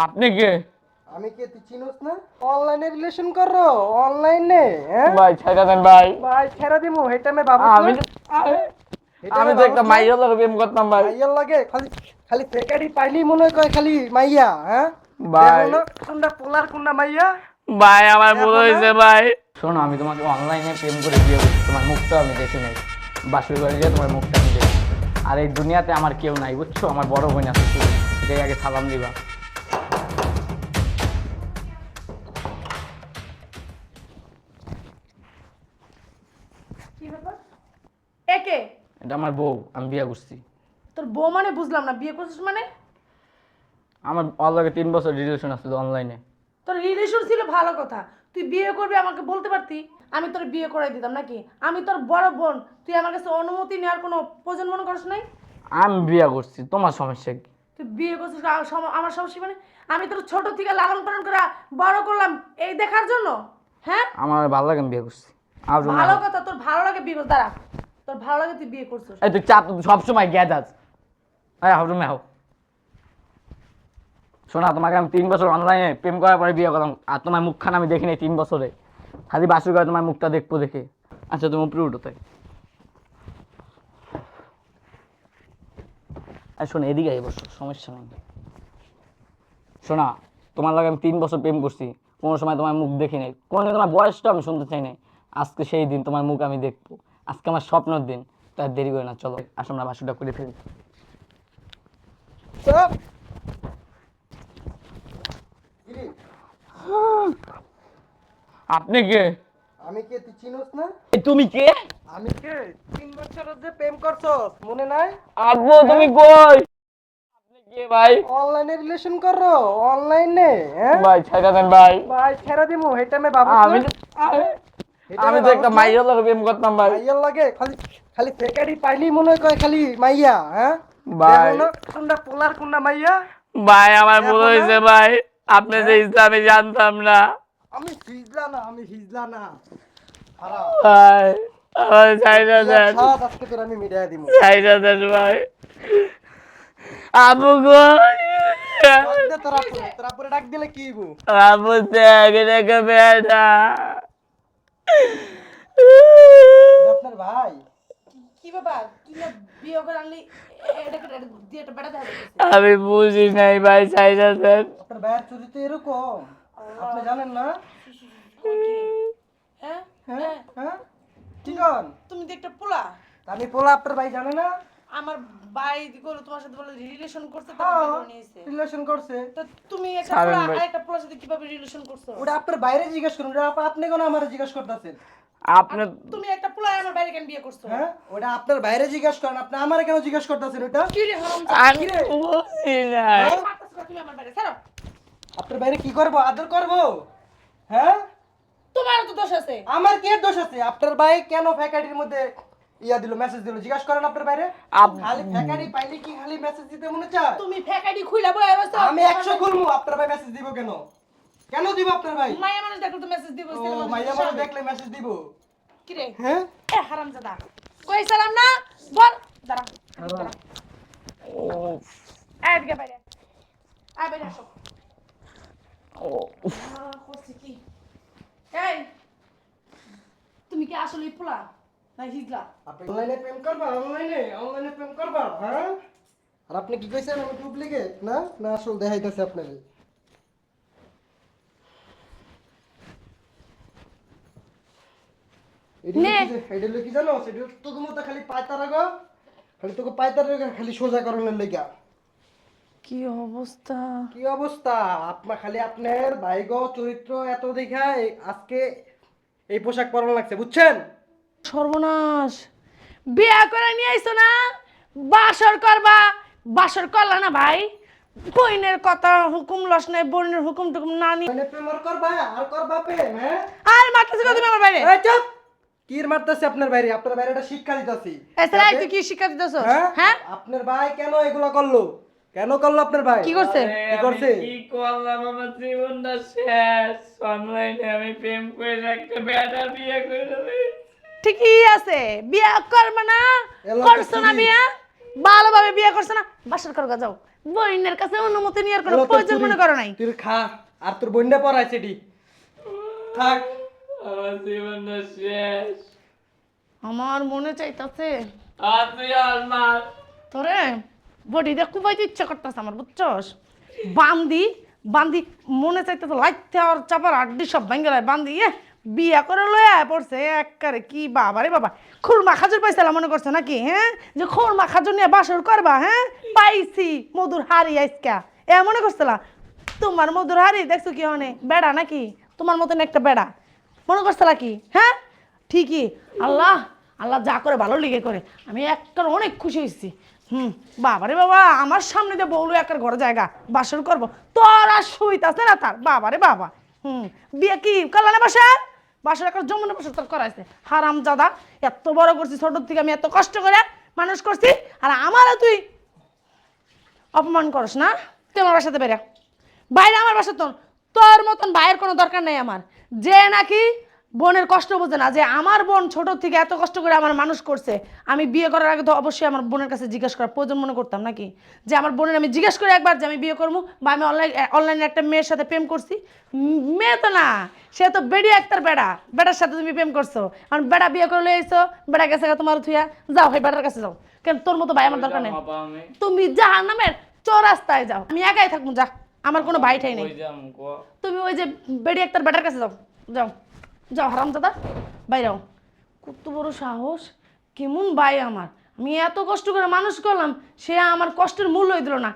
আপনি কে? আমি কে তুই চিনোস না? অনলাইনে রিলেশন করো অনলাইনে হ্যাঁ? ভাই ছেড়ে দেন ভাই। ভাই ছেড়ে দিমু এটা আমি বাবু আমি আমি তো একটা মাইয়া লোক প্রেম করতাম ভাই। মাইয়ার লাগে? খালি খালি ফেকারি পাইলি মনে হয় কয় খালি মাইয়া হ্যাঁ? ভাই। কোনটা পোলার কোনটা মাইয়া? ভাই আমার ভুল হয়েছে ভাই। শোনো আমি তোমাকে অনলাইনে প্রেম করে বিয়ে করছি তোমার মুখটা আমি দেখি নাই। বাসুর ঘরে গিয়ে তোমার মুখটা আমি দেখি আর এই দুনিয়াতে আমার কেউ নাই বুঝছ? আমার বড় বোন আছে যে আগে সালাম দিবা। কি ব্যাপার? একে? এটা আমার বউ আমি বিয়ে করছি। তোর বউ মানে বুঝলাম না বিয়ে করছিস মানে? আমার অলরেডি তিন বছর রিলেশন আসছিল অনলাইনে তোর রিলেশন ছিল ভালো কথা তুই বিয়ে করবি আমাকে বলতে পারতি? আমি তোর বিয়ে করাই দিতাম নাকি? আমি তোর বড় বোন তুই আমার কাছে অনুমতি নেওয়ার কোনো প্রয়োজন মনে করিস নাই? আমি বিয়ে করছি তোমার সমস্যা কি? তুই বিয়ে করছিস আমার সমস্যা মানে? আমি তোর ছোট থেকে লালন পালন করে বড় করলাম এই দেখার জন্য? হ্যাঁ? আমার ভালো লাগে আমি বিয়ে করছি। ভালো কথা তোর ভালো লাগে বিয়ে দাঁড়া। তোর ভালো লাগে তুই বিয়ে করছিস। এই তুই চাপ সবসময় গ্যাদ আস এই হাউ রুমে হাও। শোনা তোমাকে আমি তিন বছর অনলাইনে প্রেম করার পরে বিয়ে করলাম। আর তোমার মুখখানা আমি দেখিনি তিন বছরে। খালি বাসুর করে তোমার মুখটা দেখব দেখে। আচ্ছা তুমি উপরে উঠো তাই। শোনো এদিকে আই বসো সমস্যা নেই। শোনা তোমার লাগে আমি তিন বছর প্রেম করছি। কোনো সময় তোমার মুখ দেখি নাই। কোনো তোমার বয়সটা আমি শুনতে চাই নাই। আজকে সেই দিন তোমার মুখ আমি দেখব। আজকে আমার স্বপ্নের দিন। তার দেরি করে না চলো আসো আমরা বাসুটা করে ফেলি। আপনি কে? আমি কে তুই চিনোস না? তুমি কে? আমি কে? তিন বছরের যে প্রেম করছস মনে নাই? আব্বু তুমি কই? আপনি কে ভাই? অনলাইনে রিলেশন করো অনলাইনে হ্যাঁ? ভাই ছেড়ে দেন ভাই। ভাই ছেড়ে দিমু এটা আমি বাবু আমি তো- আমি তো একটা না? মাইয়া লোক প্রেম করতাম ভাই মাইয়ার লাগে খালি খালি পাইলি মনে কয় খালি মাইয়া হ্যাঁ? ভাই। কোনটা পোলার কোনটা মাইয়া? ভাই আমার ভুল দেখো হয়েছে ভাই। আপনি যে ইসলামে জানতাম না। আমি হিজলা না আমি হিজলা না। ভাই আমার চাইনা দেন আজকে তোর আমি মিডিয়া দিব চাইনা দেন ভাই। আবু গো। তোরা তোরা ডাক দিলে কি আবু দেখ রেখে বেটা এটা আপনার ভাই? কি ব্যাপার? তুই বিয়ে করে যাচ্ছে আমি বুঝি নাই ভাই সাইজা স্যার। আপনার ভাইয়ের চুরি তো এরকম আপনি জানেন না? হ্যাঁ? হ্যাঁ? হ্যাঁ? কি তুমি তো একটা পোলা। আমি পোলা আপনার ভাই জানে না? আমার ভাই গুলো তোমার সাথে বলে রিলেশন করছে তো হ্যাঁ নিয়েছে। রিলেশন করছে। তো তুমি একটা পোলার সাথে কীভাবে রিলেশন করছ? ওটা আপনার বাইরে জিজ্ঞেস করুন ওটা আপনি কেন আমার জিজ্ঞেস করতেছেন? আপনি তুমি একটা পোলা আমার বাইরে কেন বিয়ে করছ? হ্যাঁ? ওটা আপনার বাইরে জিজ্ঞেস করেন আপনি আমার কেন জিজ্ঞেস করতেছেন ওটা? কি রে হারাম আমি নাই তুমি আমার বাইরে ছাড়ো। আপনার বাইরে কি করব? আদর করব? হ্যাঁ? তোমার তো দোষ আছে। আমার কি দোষ আছে? আপনার ভাই কেন ফ্যাকাটির মধ্যে ইয়া দিল মেসেজ দিল জিজ্ঞাসা করেন আপনার বাইরে? খালি পাইলে কি খালি মেসেজ দিতে মনে চায়? তুমি ফেকাডি খুইলা আমি একশো খুলবো আপনার ভাই মেসেজ দিব কেন? কেন দিব আপনার ভাই? মায়া মানুষ দেখলে তো মেসেজ দিব ও মাইয়া মানুষ দেখলে মেসেজ দিব। কি রে হ্যাঁ? এ হারামজাদা। কই সালাম না? বল। দাঁড়া। ও বাইরে। আয় বাইরে আসো। ও কি? এই তুমি কি আসলে পোলা না হিজলা আপনি অনলাইনে প্রেম করবা? অনলাইনে? অনলাইনে প্রেম করবা? হ্যাঁ? আর আপনি কি কইছেন আমি ডুপ্লিকেট না? না আসল দেখাইতেছে আপনাকে এটা কি জানো? সেটা তোকে মতো খালি পায়তারা গো। খালি তোকে পায়তারা খালি সোজা করানোর লেগা। কি অবস্থা? কি অবস্থা? আপনার খালি আপনার ভাইগ চরিত্র এত দেখায় আজকে এই পোশাক পরানো লাগছে বুঝছেন? সর্বনাশ। বিয়া করে নিয়ে আইছো না? বাসর করবা? বাসর করলা না ভাই? বইনের কথা হুকুম লস নাই বোনের হুকুম টুকুম না নিয়ে মানে প্রেম আর করবা? আর করবা প্রেম হ্যাঁ? আর মারতেছো তুমি আমার বাইরে? এই চুপ! কির মারতেছে আপনার বাইরে? আপনার বাইরে একটা শিক্ষা দিতেছি। এছাড়া তুই কি শিক্ষা দিতেছো হ্যাঁ? হ্যাঁ? আপনার ভাই কেন এগুলো করল? কেন করল আপনার ভাই? কি করছে? কি করছে? কি করলাম? আমার জীবনটা শেষ। অনলাইনে আমি প্রেম করে একটা বেটা বিয়ে করে ঠিকই আছে বিয়া করবে না করছ না। বিয়া? ভালোভাবে বিয়ে করছে না বাসার করগা যাও। বইনের কাছে অনুমতি নেওয়ার কোনো প্রয়োজন মনে করো নাই। তুই খা আর তোর বন্যা পড়াইছে ডি থাক। আমার জীবনটা শেষ। আমার মনে চাইতাছে আর তুই আর মার তোরে বডিটা কুবাইতে ইচ্ছা করতেছে আমার বুঝছস? বান্দি বান্দি মনে চাইতেছে লাইতে আর চাপার আড্ডি সব ভেঙে বান্দি এ। বিয়া করে লয়া পড়ছে একবারে কি বাবা রে বাবা। খুরমা খাজুর পাইছিলাম মনে করছে নাকি হ্যাঁ? যে খুরমা খাজুর নিয়ে বাসর করবা হ্যাঁ? পাইছি মধুর হারি আইসকা। এ মনে করছিলা, তোমার মধুর হারি দেখছ কি হনে? বেড়া নাকি? তোমার মতন একটা বেড়া। মনে করছিলা কি হ্যাঁ? ঠিকই। আল্লাহ আল্লাহ যা করে ভালো লেগে করে, আমি একটা অনেক খুশি হয়েছি হুম বাবারে বাবা, আমার সামনে দিয়ে বউলু একার ঘরে জায়গা বাসর করব। তোর আর শুইতাছে না তার বাবারে বাবা। হুম, বিয়ে কি করলা না বাসা? বাসার একটা বসে তোর করাইছে। হারাম দাদা এত বড় করছি, ছোট থেকে আমি এত কষ্ট করে মানুষ করছি, আর আমারও তুই অপমান করস না? তুই আমার বাসাতে বেরা বাইরে আমার বাসা তোর তোর মতন ভাইয়ের কোনো দরকার নেই আমার। যে নাকি বোনের কষ্ট বোঝে না যে আমার বোন ছোট থেকে এত কষ্ট করে আমার মানুষ করছে। আমি বিয়ে করার আগে তো অবশ্যই আমার বোনের কাছে জিজ্ঞেস করার প্রয়োজন মনে করতাম নাকি? যে আমার বোনের আমি জিজ্ঞেস করি একবার যে আমি বিয়ে করব বা আমি অনলাইন অনলাইনে একটা মেয়ের সাথে প্রেম করছি। মেয়ে তো না সে তো বেড়ি একটার বেড়া। বেড়ার সাথে তুমি প্রেম করছ। কারণ বেড়া বিয়ে করে লয়ে এসো বেড়া গেছে তোমার থুয়া যাও ভাই বেড়ার কাছে যাও। কেন তোর মতো ভাই আমার দরকার নেই। তুমি জাহান নামের চৌরাস্তায় যাও। আমি একাই থাকব যা। আমার কোনো ভাই ঠাই নেই তুমি ওই যে বেড়ি একটার বেটার কাছে যাও। যাও। যাও, হারাম দাদা। বাইরাও। কত বড় সাহস, কেমন ভাই আমার। আমি এত কষ্ট করে মানুষ করলাম, সে আমার কষ্টের মূল্যই দিল না।